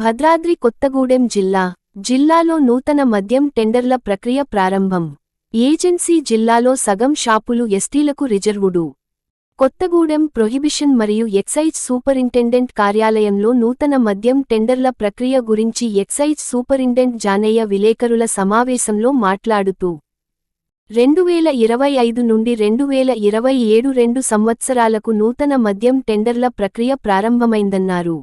భద్రాద్రి కొత్తగూడెం జిల్లా జిల్లాలో నూతన మద్యం టెండర్ల ప్రక్రియ ప్రారంభం. ఏజెన్సీ జిల్లాలో సగం షాపులు ఎస్టీలకు రిజర్వుడు. కొత్తగూడెం ప్రొహిబిషన్ మరియు ఎక్సైజ్ సూపరింటెండెంట్ కార్యాలయంలో నూతన మద్యం టెండర్ల ప్రక్రియ గురించి ఎక్సైజ్ సూపరింటెండెంట్ జానయ్య విలేకరుల సమావేశంలో మాట్లాడుతూ రెండు వేల ఇరవై ఐదు నుండి రెండు వేల ఇరవై ఏడు రెండు సంవత్సరాలకు నూతన మద్యం టెండర్ల ప్రక్రియ ప్రారంభమైందన్నారు.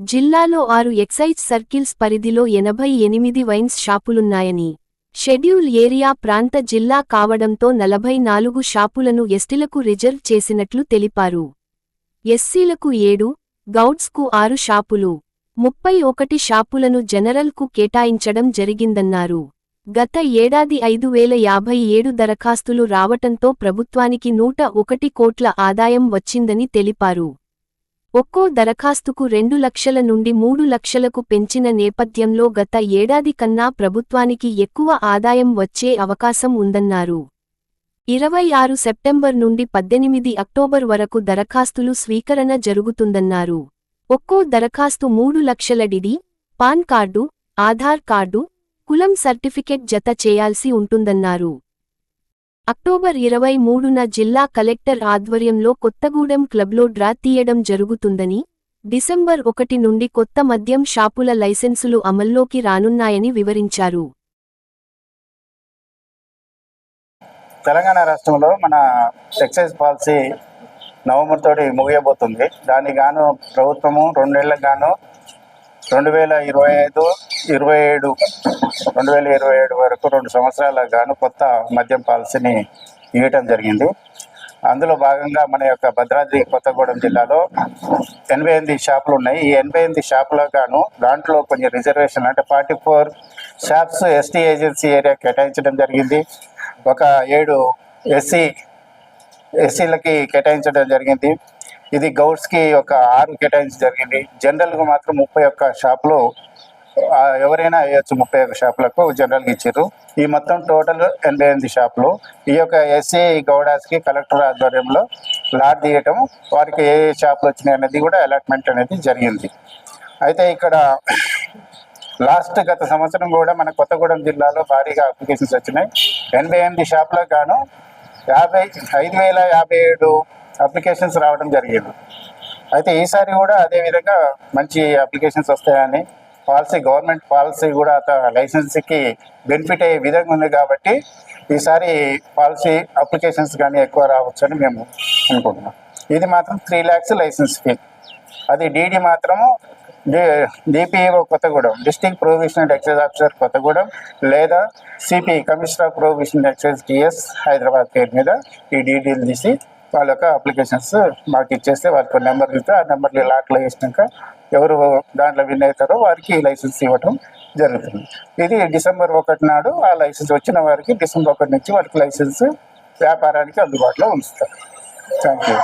జిల్లాలో ఆరు ఎక్సైజ్ సర్కిల్స్ పరిధిలో ఎనభై ఎనిమిది వైన్స్ షాపులున్నాయని షెడ్యూల్ ఏరియా ప్రాంత జిల్లా కావడంతో నలభై నాలుగు షాపులను ఎస్టీలకు రిజర్వ్ చేసినట్లు తెలిపారు. ఎస్సీలకు ఏడు గౌడ్స్కు ఆరు షాపులు ముప్పై ఒకటి షాపులను జనరల్కు కేటాయించడం జరిగిందన్నారు. గత ఏడాది ఐదు వేల యాభై ఏడు దరఖాస్తులు రావటంతో ప్రభుత్వానికి నూట ఒకటి కోట్ల ఆదాయం వచ్చిందని తెలిపారు. ఒక్కో దరఖాస్తుకు రెండు లక్షల నుండి మూడు లక్షలకు పెంచిన నేపథ్యంలో గత ఏడాది కన్నా ప్రభుత్వానికి ఎక్కువ ఆదాయం వచ్చే అవకాశం ఉందన్నారు. ఇరవై ఆరు సెప్టెంబర్ నుండి పద్దెనిమిది అక్టోబర్ వరకు దరఖాస్తులు స్వీకరణ జరుగుతుందన్నారు. ఒక్కో దరఖాస్తు మూడు లక్షల DD PAN card Aadhaar card కులం సర్టిఫికెట్ జత చేయాల్సి ఉంటుందన్నారు. అక్టోబర్ ఇరవై మూడున జిల్లా కలెక్టర్ ఆధ్వర్యంలో కొత్తగూడెం క్లబ్లో డ్రా తీయడం జరుగుతుందని డిసెంబర్ ఒకటి నుండి కొత్త మద్యం షాపుల లైసెన్సులు అమల్లోకి రానున్నాయని వివరించారు. తెలంగాణ రాష్ట్రంలో మన ఎక్సైజ్ పాలసీ నవంబర్ తోటి ముగియబోతుంది. దానికి గాను ప్రభుత్వము రెండేళ్ళకు గాను రెండు వేల ఇరవై ఐదు ఇరవై ఏడు రెండు వేల ఇరవై ఏడు వరకు రెండు సంవత్సరాలకు గాను కొత్త మద్యం పాలసీని ఇవ్వటం జరిగింది. అందులో భాగంగా మన యొక్క భద్రాద్రి కొత్తగూడెం జిల్లాలో ఎనభై ఎనిమిది షాపులు ఉన్నాయి. ఈ ఎనభై ఎనిమిది షాపులకు గాను దాంట్లో కొన్ని రిజర్వేషన్ అంటే forty four shops ST agency area కేటాయించడం జరిగింది. ఒక ఏడు ఎస్సీ ఎస్సీలకి కేటాయించడం జరిగింది. ఇది గౌడ్స్కి ఒక ఆరు కేటాయించి జరిగింది. జనరల్గా మాత్రం ముప్పై ఒక్క షాపులు ఎవరైనా వేయచ్చు ముప్పై ఒక్క షాపులకు జనరల్గా ఇచ్చారు. ఈ మొత్తం టోటల్ ఎనభై ఎనిమిది షాపులు. ఈ యొక్క ఎస్సీ గౌడాస్కి కలెక్టర్ ఆధ్వర్యంలో లాట్ తీయటం వారికి ఏ ఏ షాపులు వచ్చినాయి అనేది కూడా అలాట్మెంట్ అనేది జరిగింది. అయితే ఇక్కడ లాస్ట్ గత సంవత్సరం కూడా మన కొత్తగూడెం జిల్లాలో భారీగా అప్లికేషన్స్ వచ్చినాయి. ఎనభై ఎనిమిది షాపులకు గాను యాభై ఐదు వేల యాభై ఏడు అప్లికేషన్స్ రావడం జరిగింది. అయితే ఈసారి కూడా అదే విధంగా మంచి అప్లికేషన్స్ వస్తాయని పాలసీ గవర్నమెంట్ పాలసీ కూడా అత లైసెన్స్కి బెనిఫిట్ అయ్యే విధంగా ఉంది కాబట్టి ఈసారి పాలసీ అప్లికేషన్స్ కానీ ఎక్కువ రావచ్చని మేము అనుకుంటున్నాం. ఇది మాత్రం త్రీ ల్యాక్స్ లైసెన్స్ ఫీ అది డీడీ మాత్రము DPO Kothagudem district provision excise officer Kothagudem లేదా CP commissioner provisional provision excise TS Hyderabad పేరు మీద ఈ డీడీలు తీసి వాళ్ళ యొక్క అప్లికేషన్స్ మాకు ఇచ్చేస్తే వాళ్ళకి నెంబర్ ఇస్తే ఆ నెంబర్లు లాక్లో వేసినాక ఎవరు దాంట్లో విన్ అవుతారో వారికి లైసెన్స్ ఇవ్వటం జరుగుతుంది. ఇది డిసెంబర్ ఒకటి నాడు ఆ లైసెన్స్ వచ్చిన వారికి డిసెంబర్ ఒకటి నుంచి వారికి లైసెన్స్ వ్యాపారానికి అందుబాటులో ఉంచుతారు. Thank you